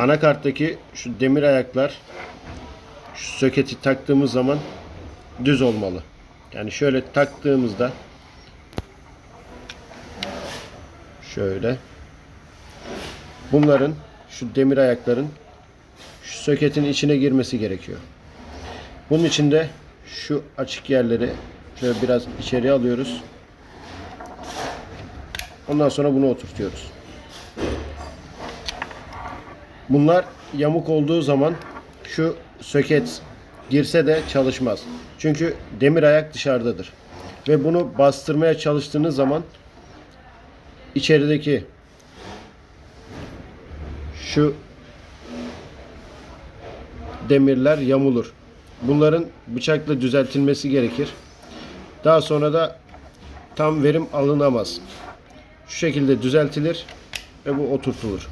Anakarttaki şu demir ayaklar şu soketi taktığımız zaman düz olmalı. Yani şöyle taktığımızda şöyle bunların şu demir ayakların şu soketin içine girmesi gerekiyor. Bunun için de şu açık yerleri şöyle biraz içeriye alıyoruz. Ondan sonra bunu oturtuyoruz. Bunlar yamuk olduğu zaman şu söket girse de çalışmaz. Çünkü demir ayak dışarıdadır. Ve bunu bastırmaya çalıştığınız zaman içerideki şu demirler yamulur. Bunların bıçakla düzeltilmesi gerekir. Daha sonra da tam verim alınamaz. Şu şekilde düzeltilir ve bu oturtulur.